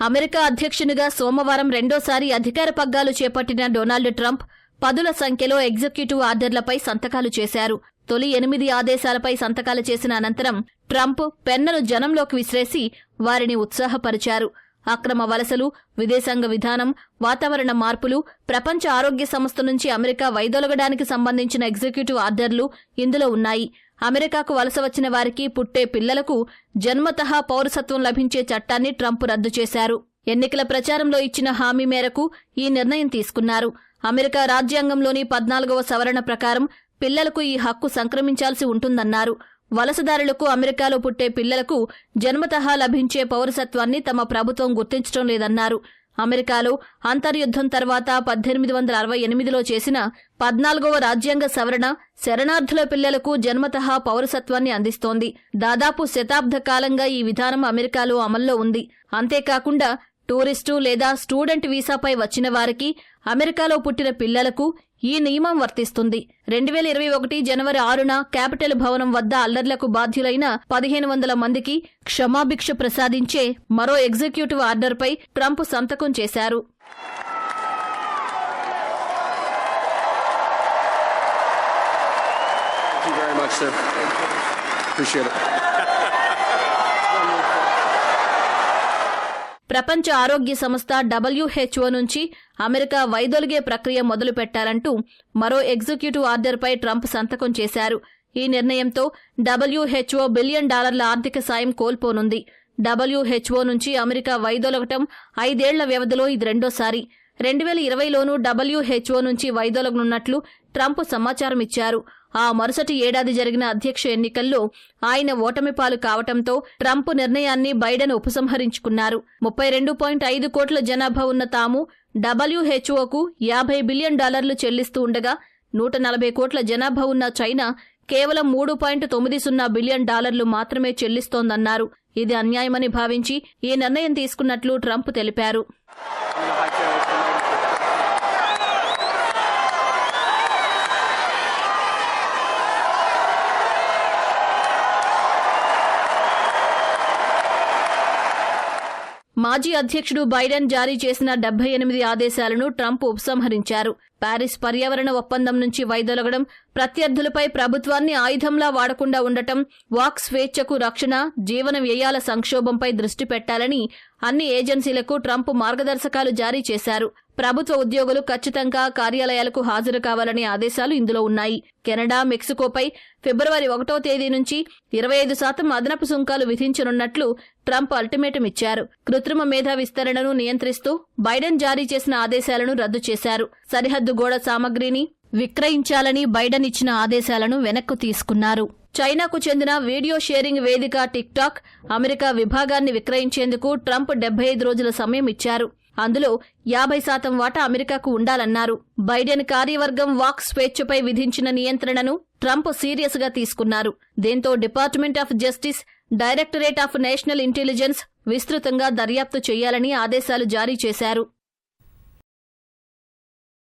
America అధ్యక్షునిగా సోమవారం రెండోసారి అధికార పగ్గాలు చేపట్టిన డొనాల్డ్ ట్రంప్ పదుల సంఖ్యలో ఎగ్జిక్యూటివ్ ఆర్డర్లపై సంతకాలు చేశారు. తొలి ఎనిమిది ఆదేశాలపై సంతకాలు చేసిన అనంతరం ట్రంప్ పెన్నను జనంలోకి విసిరేసి వారిని ఉత్సాహపరిచారు. అక్రమ వలసలు విదేశాంగ విధానం వాతావరణ మార్పులు ప్రపంచ ఆరోగ్య సంస్థ నుంచి అమెరికా వైదొలగడానికి సంబంధించిన ఎగ్జిక్యూటివ్ ఆర్డర్లు ఇందులో ఉన్నాయి. అమెరికాకు వలస వచ్చిన వారికి పుట్టే పిల్లలకు జన్మతహా పౌరసత్వం లభించే చట్టాన్ని ట్రంప్ రద్దు చేశారు. ఎన్నికల ప్రచారంలో ఇచ్చిన హామీ మేరకు ఈ నిర్ణయం తీసుకున్నారు. అమెరికా రాజ్యాంగంలోని పద్నాలుగవ సవరణ ప్రకారం పిల్లలకు ఈ హక్కు సంక్రమించాల్సి ఉంటుందన్నారు. వలసదారులకు అమెరికాలో పుట్టే పిల్లలకు జన్మతహా లభించే పౌరసత్వాన్ని తమ ప్రభుత్వం గుర్తించడం లేదన్నారు. అమెరికాలో అంతర్యుద్ధం తర్వాత పద్దెనిమిది వందల అరవై ఎనిమిదిలో చేసిన పద్నాలుగవ రాజ్యాంగ సవరణ శరణార్థుల పిల్లలకు జన్మతహా పౌరసత్వాన్ని అందిస్తోంది. దాదాపు శతాబ్ద కాలంగా ఈ విధానం అమెరికాలో అమల్లో ఉంది. అంతేకాకుండా టూరిస్టు లేదా స్టూడెంట్ వీసాపై వచ్చిన వారికి అమెరికాలో పుట్టిన పిల్లలకు ఈ నియమం వర్తిస్తుంది రెండు వేల ఇరవై ఒకటి జనవరి ఆరున క్యాపిటల్ భవనం వద్ద అల్లర్లకు బాధ్యులైన పదిహేను వందల మందికి క్షమాభిక్ష ప్రసాదించే మరో ఎగ్జిక్యూటివ్ ఆర్డర్పై ట్రంప్ సంతకం చేశారు Thank you very much, sir. Appreciate it. ప్రపంచ ఆరోగ్య సంస్థ డబ్ల్యూహెచ్ఓ నుంచి అమెరికా వైదొలిగే ప్రక్రియ మొదలు పెట్టాలంటూ మరో ఎగ్జిక్యూటివ్ ఆర్డర్పై ట్రంప్ సంతకం చేశారు. ఈ నిర్ణయంతో డబ్ల్యూహెచ్ఓ బిలియన్ డాలర్ల ఆర్థిక సాయం కోల్పోనుంది. డబ్ల్యూహెచ్ఓ నుంచి అమెరికా వైదొలగటం ఐదేళ్ళ వ్యవధిలో ఇది రెండోసారి. రెండు వేల ఇరవైలోనూ డబ్ల్యూహెచ్ఓ నుంచి వైదొలగనున్నట్లు ట్రంప్ సమాచారం ఇచ్చారు ఆ మరుసటి ఏడాది జరిగిన అధ్యక్ష ఎన్నికల్లో ఆయన ఓటమి పాలు కావటంతో ట్రంప్ నిర్ణయాన్ని బైడెన్ ఉపసంహరించుకున్నారు. ముప్పై రెండు పాయింట్ ఐదు కోట్ల జనాభా ఉన్న తాము డబ్ల్యూహెచ్ఓకు యాభై బిలియన్ డాలర్లు చెల్లిస్తూ ఉండగా నూట నలభై కోట్ల జనాభా ఉన్న చైనా కేవలం మూడు పాయింట్ తొమ్మిది సున్నా బిలియన్ డాలర్లు మాత్రమే చెల్లిస్తోందన్నారు. ఇది అన్యాయమని భావించి ఈ నిర్ణయం తీసుకున్నట్లు ట్రంప్ తెలిపారు. మాజీ అధ్యక్షుడు బైడెన్ జారీ చేసిన డెబ్బై ఎనిమిది ఆదేశాలను ట్రంప్ ఉపసంహరించారు. ప్యారిస్ పర్యావరణ ఒప్పందం నుంచి వైదొలగడం ప్రత్యర్థులపై ప్రభుత్వాన్ని ఆయుధంలా వాడకుండా ఉండటం వాక్ స్వేచ్ఛకు రక్షణ జీవన వ్యయాల సంక్షోభంపై దృష్టి పెట్టాలని అన్ని ఏజెన్సీలకు ట్రంప్ మార్గదర్శకాలు జారీ చేశారు. ప్రభుత్వ ఉద్యోగులు ఖచ్చితంగా కార్యాలయాలకు హాజరు కావాలనే ఆదేశాలు ఇందులో ఉన్నాయి. కెనడా మెక్సికోపై ఫిబ్రవరి ఒకటో తేదీ నుంచి ఇరవై ఐదు శాతం అదనపు సుంకాలు విధించనున్నట్లు ట్రంప్ అల్టిమేటం ఇచ్చారు. కృత్రిమ మేధా విస్తరణను నియంత్రిస్తూ బైడెన్ జారీ చేసిన ఆదేశాలను రద్దు చేశారు. సరిహద్దు గోడ సామగ్రిని విక్రయించాలని బైడెన్ ఇచ్చిన ఆదేశాలను వెనక్కు తీసుకున్నారు. చైనాకు చెందిన వీడియో షేరింగ్ వేదిక టిక్టాక్ అమెరికా విభాగాన్ని విక్రయించేందుకు ట్రంప్ డెబ్బై ఐదు రోజుల సమయం ఇచ్చారు. అందులో యాభై శాతం వాటా అమెరికాకు ఉండాలన్నారు. బైడెన్ కార్యవర్గం వాక్ స్వేచ్ఛపై విధించిన నియంత్రణను ట్రంప్ సీరియస్గా తీసుకున్నారు. దీంతో department of justice directorate of national intelligence విస్తృతంగా దర్యాప్తు చేయాలని ఆదేశాలు జారీ చేశారు.